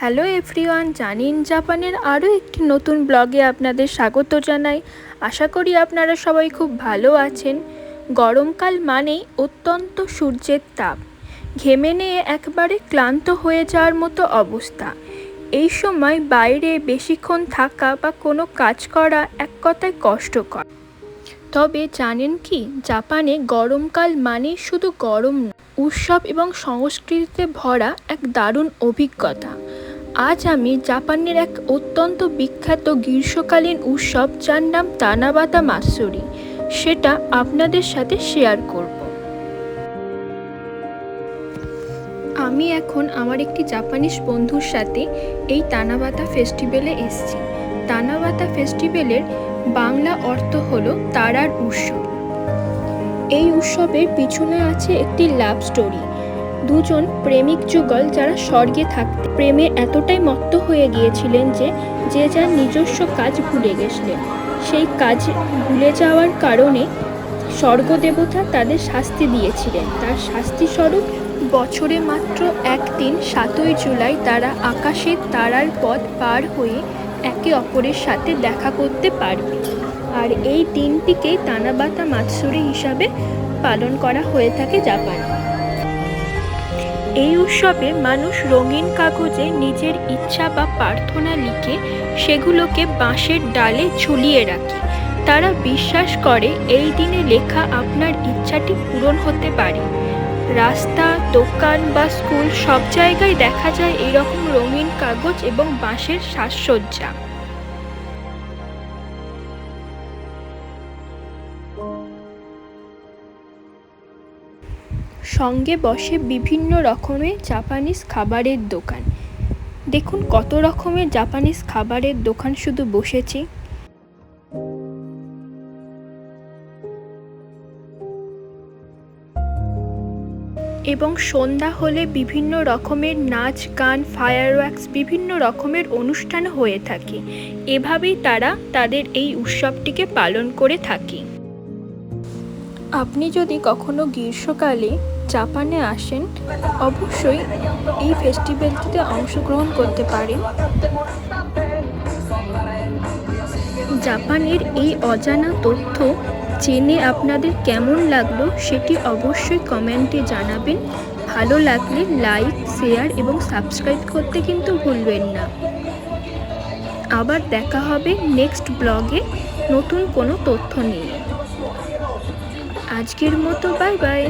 Hello everyone, জানিন জাপানের আরও একটি নতুন ব্লগে আপনাদের স্বাগত জানাই। আশা করি আপনারা সবাই খুব ভালো আছেন। গরমকাল মানেই অত্যন্ত সূর্যের তাপ। ঘেমে নিয়ে একবারে ক্লান্ত হয়ে যাওয়ার মতো অবস্থা। এই সময় বাইরে বেশিক্ষণ থাকা বা কোনো কাজ করা এক কথায় কষ্টকর। তবে জানেন কি, জাপানে গরমকাল মানে শুধু গরম উৎসব এবং সংস্কৃতিতে ভরা এক দারুণ অভিজ্ঞতা। আজ আমি জাপানের এক অত্যন্ত বিখ্যাত গ্রীষ্মকালীন উৎসব যার নাম তানাবাতা মাসুরি। সেটা আপনাদের সাথে শেয়ার করব। আমি এখন আমার একটি জাপানিজ বন্ধুর সাথে এই তানাবাতা ফেস্টিভ্যালে এসেছি। তানাবাতা ফেস্টিভ্যালের বাংলা অর্থ হলো তারার উৎসব। এই উৎসবের পিছনে আছে একটি লাভ স্টোরি। দুজন প্রেমিক যুগল যারা স্বর্গে থাকতে প্রেমে এতটাই মত্ত হয়ে গিয়েছিলেন যে যে যার নিজস্ব কাজ ভুলে গেছিলেন। সেই কাজ ভুলে যাওয়ার কারণে স্বর্গদেবতা তাদের শাস্তি দিয়েছিলেন। তার শাস্তি স্বরূপ বছরে মাত্র একদিন সাতই জুলাই তারা আকাশের তারার পথ পার হয়ে একে অপরের সাথে দেখা করতে পারবে। আর এই দিনটিকেই তানাবাতা মাতসুরি হিসাবে পালন করা হয়ে থাকে জাপানে। এই উৎসবে মানুষ রঙিন কাগজে নিজের ইচ্ছা বা প্রার্থনা লিখে সেগুলোকে বাঁশের ডালে ঝুলিয়ে রাখে। তারা বিশ্বাস করে এই দিনে লেখা আপনার ইচ্ছাটি পূরণ হতে পারে। রাস্তা, দোকান বা স্কুল সব জায়গায় দেখা যায় এরকম রঙিন কাগজ এবং বাঁশের সাজসজ্জা। সঙ্গে বসে বিভিন্ন রকমের জাপানিজ খাবারের দোকান। দেখুন কত রকমের জাপানিজ খাবারের দোকান শুধু বসেছে। এবং সন্ধ্যা হলে বিভিন্ন রকমের নাচ, গান ফায়ারওয়ার্কস বিভিন্ন রকমের অনুষ্ঠান হয়ে থাকে। এভাবেই তারা তাদের এই উৎসবটিকে পালন করে থাকে। আপনি যদি কখনো গ্রীষ্মকালে জাপানে আসেন, অবশ্যই এই ফেস্টিভ্যালটিতে অংশগ্রহণ করতে পারেন। জাপানের এই অজানা তথ্য জেনে আপনাদের কেমন লাগল সেটি অবশ্যই কমেন্টে জানাবেন। ভালো লাগলে লাইক, শেয়ার এবং সাবস্ক্রাইব করতে কিন্তু ভুলবেন না। আবার দেখা হবে নেক্সট ব্লগে নতুন কোনো তথ্য নিয়ে। আজকের মতো বাই বাই।